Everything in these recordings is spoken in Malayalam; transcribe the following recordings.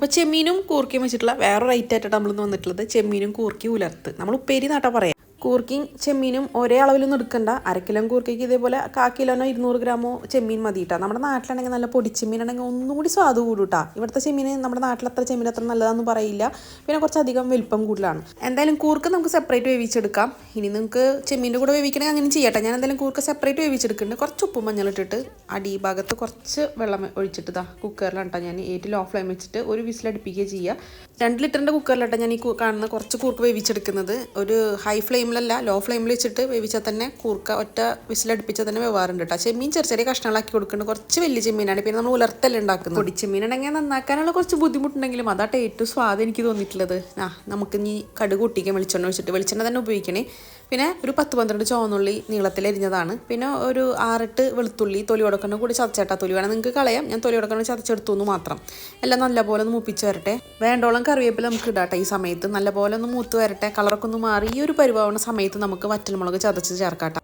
അപ്പോൾ ചെമ്മീനും കൂർക്കിയും വെച്ചിട്ടുള്ള വേറൊരു ഐറ്റം ആയിട്ടാണ് നമ്മളിന്ന് വന്നിട്ടുള്ളത്. ചെമ്മീനും കൂർക്കി ഉലർത്ത്. നമ്മൾ ഉപ്പേരി നാട്ടാ പറയാം. കൂർക്കയും ചെമ്മീനും ഒരേ അളവിലൊന്നും എടുക്കണ്ട. അരക്കിലോ കിലോ കൂർക്കയ്ക്ക് ഇതേപോലെ കാ ഇരുന്നൂറ് ഗ്രാമോ ചെമ്മീൻ മതി കേട്ടോ നമ്മുടെ നാട്ടിലാണെങ്കിൽ നല്ല പൊടിച്ചെമ്മീനാണെങ്കിൽ ഒന്നും കൂടി സ്വാദ് കൂടും ഇവിടുത്തെ ചെമ്മീൻ നമ്മുടെ നാട്ടിൽ അത്ര ചെമ്മീൻ അത്ര നല്ലതാണെന്ന് പറയില്ല. പിന്നെ കുറച്ചധികം വലിപ്പം കൂടുതലാണ്. എന്തായാലും കൂർക്ക് നമുക്ക് സെപ്പറേറ്റ് വേവിച്ചെടുക്കാം. ഇനി നിങ്ങൾക്ക് ചെമ്മീന്റെ കൂടെ വേവിക്കണമെങ്കിൽ അങ്ങനെ ചെയ്യട്ടെ. ഞാൻ എന്തായാലും കൂർക്ക് സെപ്പറേറ്റ് വേവിച്ചെടുക്കുന്നുണ്ട്. കുറച്ച് ഉപ്പും മഞ്ഞൾ മഞ്ഞളിട്ടിട്ട് അടിഭാഗത്ത് കുറച്ച് വെള്ളം ഒഴിച്ചിട്ട് ഇതാ കുക്കറിലാണ് ഞാൻ ഏറ്റവും ലോ ഫ്ലെയിം വെച്ചിട്ട് ഒരു വിസിൽ അടുപ്പിക്കുകയും ചെയ്യുക. രണ്ട് ലിറ്ററിന്റെ കുക്കറിലാട്ടോ ഞാൻ ഈ കാണുന്ന കുറച്ച് കൂർക്ക് വേവിച്ചെടുക്കുന്നത്. ഒരു ഹൈ ഫ്ലെയിമിലല്ല ലോ ഫ്ലെയിമിൽ വെച്ചിട്ട് വേവിച്ചാൽ തന്നെ കൂർക്ക ഒറ്റ വിസിലടുപ്പിച്ചാൽ തന്നെ വേവാറുണ്ട് കേട്ടോ ചെമ്മീൻ ചെറിയ ചെറിയ കഷ്ണങ്ങളാക്കി കൊടുക്കുന്നുണ്ട് കുറച്ച് വലിയ ചെമ്മീനാണ്. പിന്നെ നമ്മൾ ഉലർത്തല്ല ഉണ്ടാക്കുന്നത്. പൊടി ചെമ്മീനാണെങ്കിൽ നന്നാക്കാനുള്ള കുറച്ച് ബുദ്ധിമുട്ടുണ്ടെങ്കിലും അതാട്ടെ ഏറ്റവും സ്വാദ് എനിക്ക് തോന്നിയിട്ടുള്ളത്. ആ നമുക്ക് ഇനി കടുക് കൂട്ടിക്കാൻ വെളിച്ചെണ്ണ വെച്ചിട്ട് വെളിച്ചെണ്ണ തന്നെ ഉപയോഗിക്കണേ. പിന്നെ ഒരു പത്ത് പന്ത്രണ്ട് ചുവന്നുള്ളി നീളത്തിൽ എരിഞ്ഞതാണ്. പിന്നെ ഒരു ആറെട്ട് വെളുത്തുള്ളി തൊലി ഉടക്കണ കൂടി ചതച്ചേട്ടാ തൊലി. വേണം നിങ്ങൾക്ക് കളയാം. ഞാൻ തൊലി ഉടക്കണ ചതച്ചെടുത്തു എന്ന് മാത്രം. എല്ലാം നല്ലപോലെ ഒന്ന് മൂപ്പിച്ച് വരട്ടെ. വേണ്ടോളം കറിവേപ്പില നമുക്ക് ഇടാട്ടെ ഈ സമയത്ത്. നല്ലപോലെ ഒന്ന് മൂത്ത് വരട്ടെ. കളറൊക്കെ ഒന്ന് മാറി. ഈ ഒരു പരിവാവുന്ന സമയത്ത് നമുക്ക് വറ്റൽമുളക് ചതച്ച് ചേർക്കാട്ടെ.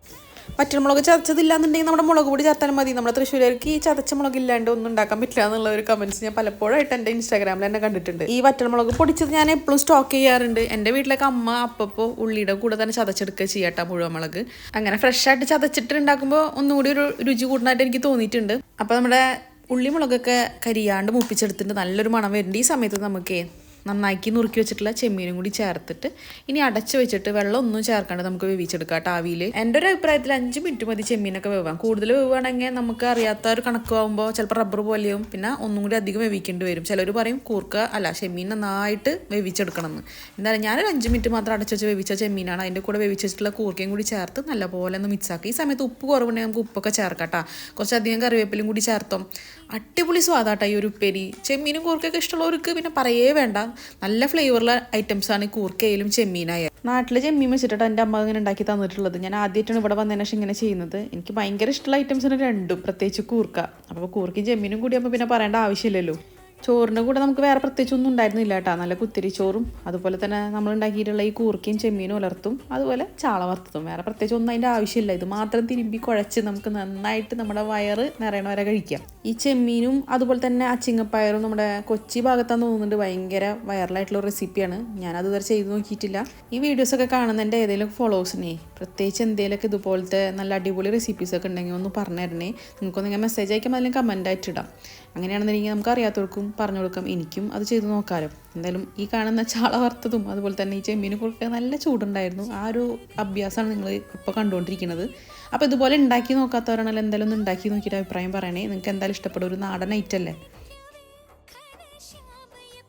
വറ്റൽമുളക് ചതച്ചതില്ല എന്നുണ്ടെങ്കിൽ നമ്മുടെ മുളക് പൊടി ചേർത്താലും മതി. നമ്മുടെ തൃശ്ശൂരേക്ക് ഈ ചതച്ച മുളക് ഇല്ലാണ്ട് ഒന്നും ഉണ്ടാക്കാൻ പറ്റില്ല എന്നുള്ള ഒരു കമൻസ് ഞാൻ പലപ്പോഴായിട്ട് എന്റെ ഇൻസ്റ്റാഗ്രാമിൽ തന്നെ കണ്ടിട്ടുണ്ട്. ഈ വറ്റൽ മുളക് പൊടിച്ചത് ഞാൻ എപ്പോഴും സ്റ്റോക്ക് ചെയ്യാറുണ്ട്. എന്റെ വീട്ടിലൊക്കെ അമ്മ അപ്പപ്പോൾ ഉള്ളിയുടെ കൂടെ തന്നെ ചതച്ചെടുക്കുക ചെയ്യട്ടെ മുഴുവൻ മുളക്. അങ്ങനെ ഫ്രഷ് ആയിട്ട് ചതച്ചിട്ട് ഉണ്ടാക്കുമ്പോൾ ഒന്നുകൂടി ഒരു രുചി കൂടുന്നതായിട്ട് എനിക്ക് തോന്നിയിട്ടുണ്ട്. അപ്പോൾ നമ്മുടെ ഉള്ളി മുളകൊക്കെ കരിയാണ്ട് മുപ്പിച്ചെടുത്തിട്ട് നല്ലൊരു മണം വരുന്നുണ്ട് ഈ സമയത്ത് നമുക്ക്. നന്നാക്കി നുറുക്കി വെച്ചിട്ടുള്ള ചെമ്മീനും കൂടി ചേർത്തിട്ട് ഇനി അടച്ച് വെച്ചിട്ട് വെള്ളം ഒന്നും ചേർക്കാണ്ട് നമുക്ക് വേവിച്ചെടുക്കാം കേട്ടോ ആവിയിൽ. എന്റെ ഒരു അഭിപ്രായത്തിൽ അഞ്ച് മിനിറ്റ് മതി ചെമ്മീനൊക്കെ വേവാം കൂടുതൽ വേവുകയാണെങ്കിൽ നമുക്ക് അറിയാത്ത ഒരു കണക്കാവുമ്പോൾ ചിലപ്പോൾ റബ്ബർ പോലെയും പിന്നെ ഒന്നും കൂടി അധികം വേവിക്കേണ്ടി വരും. ചിലർ പറയും കൂർക്ക അല്ല ചെമ്മീൻ നന്നായിട്ട് വേവിച്ചെടുക്കണം എന്ന് എന്തായാലും ഞാനൊരു അഞ്ച് മിനിറ്റ് മാത്രം അടച്ച് വെച്ച് വേവിച്ച ചെമ്മീനാണ്. അതിന്റെ കൂടെ വേവിച്ചിട്ടുള്ള കൂർക്കയും കൂടി ചേർത്ത് നല്ലപോലെ ഒന്ന് മിക്സ് ആക്കി. ഈ സമയത്ത് ഉപ്പ് കുറവുണ്ടെങ്കിൽ നമുക്ക് ഉപ്പൊക്കെ ചേർക്കാം കേട്ടോ. കുറച്ചധികം കറിവേപ്പിലും കൂടി ചേർത്തോ. അടിപൊളി സ്വാദാട്ടോ ഈ ഒരു ഉപ്പേരി. ചെമ്മീനും കൂർക്കയൊക്കെ ഇഷ്ടമുള്ളവർക്ക് പിന്നെ പറയേ വേണ്ട. നല്ല ഫ്ലേവറുള്ള ഐറ്റംസ് ആണ് കൂർക്കയിലും ചെമ്മീനായ നാട്ടിലെ ചെമ്മീൻ വെച്ചിട്ടാണ് എന്റെ അമ്മ ഇങ്ങനെ ഉണ്ടാക്കി തന്നിട്ടുള്ളത്. ഞാൻ ആദ്യമായിട്ടാണ് ഇവിടെ വന്നതിന് ശേഷം ഇങ്ങനെ ചെയ്യുന്നത്. എനിക്ക് ഭയങ്കര ഇഷ്ടമുള്ള ഐറ്റംസ് ആണ് രണ്ടും പ്രത്യേകിച്ച് കൂർക്ക. അപ്പോൾ കൂർക്കയും ചെമ്മീനും കൂടി അപ്പോൾ പിന്നെ പറയേണ്ട ആവശ്യമില്ലല്ലോ. ചോറിന്റെ കൂടെ നമുക്ക് വേറെ പ്രത്യേകിച്ച് ഒന്നും ഉണ്ടായിരുന്നില്ല കേട്ടോ. നല്ല കുത്തിരി ചോറും അതുപോലെ തന്നെ നമ്മൾ ഉണ്ടാക്കിയിട്ടുള്ള ഈ കൂർക്കയും ചെമ്മീനും ഉലർത്തും അതുപോലെ ചാള വറുത്തതും. വേറെ പ്രത്യേകിച്ച് ഒന്നും അതിന്റെ ആവശ്യമില്ല. ഇത് മാത്രം തിരുമ്പി കുഴച്ച് നമുക്ക് നന്നായിട്ട് നമ്മുടെ വയറ് നിറയണ വരെ കഴിക്കാം. ഈ ചെമ്മീനും അതുപോലെ തന്നെ അച്ചിങ്ങപ്പയറും നമ്മുടെ കൊച്ചി ഭാഗത്താന്ന് തോന്നുന്നുണ്ട് ഭയങ്കര വൈറലായിട്ടുള്ള റെസിപ്പിയാണ്. ഞാൻ വരെ ചെയ്ത് നോക്കിയിട്ടില്ല. ഈ വീഡിയോസൊക്കെ കാണുന്ന എന്റെ ഏതെങ്കിലും ഫോളോവേഴ്സിനെ പ്രത്യേകിച്ച് എന്തെങ്കിലുമൊക്കെ ഇതുപോലത്തെ നല്ല അടിപൊളി റെസിപ്പീസൊക്കെ ഉണ്ടെങ്കിൽ ഒന്ന് പറഞ്ഞു തരണേ. നിങ്ങൾക്കൊന്ന് മെസ്സേജ് അയക്കുമ്പോൾ അല്ലെങ്കിൽ കമന്റ് ആയിട്ടിടാം അങ്ങനെയാണെന്നുണ്ടെങ്കിൽ നമുക്ക് അറിയാത്തവർക്കും പറഞ്ഞു കൊടുക്കാം. എനിക്കും അത് ചെയ്ത് നോക്കാമല്ലോ എന്തായാലും ഈ കാണുന്ന ചാള വറുത്തതും അതുപോലെ തന്നെ ഈ ചെമ്മീനും കൊടുക്കുക നല്ല ചൂടുണ്ടായിരുന്നു. ആ ഒരു അഭ്യാസമാണ് നിങ്ങൾ ഇപ്പോൾ കണ്ടുകൊണ്ടിരിക്കുന്നത്. അപ്പോൾ ഇതുപോലെ ഉണ്ടാക്കി നോക്കാത്തവരാണല്ലോ എന്തായാലും ഒന്ന് ഉണ്ടാക്കി നോക്കിയിട്ട് അഭിപ്രായം പറയണേ. നിങ്ങൾക്ക് എന്തായാലും ഇഷ്ടപ്പെടും. ഒരു നാടൻ ഐറ്റം അല്ലേ?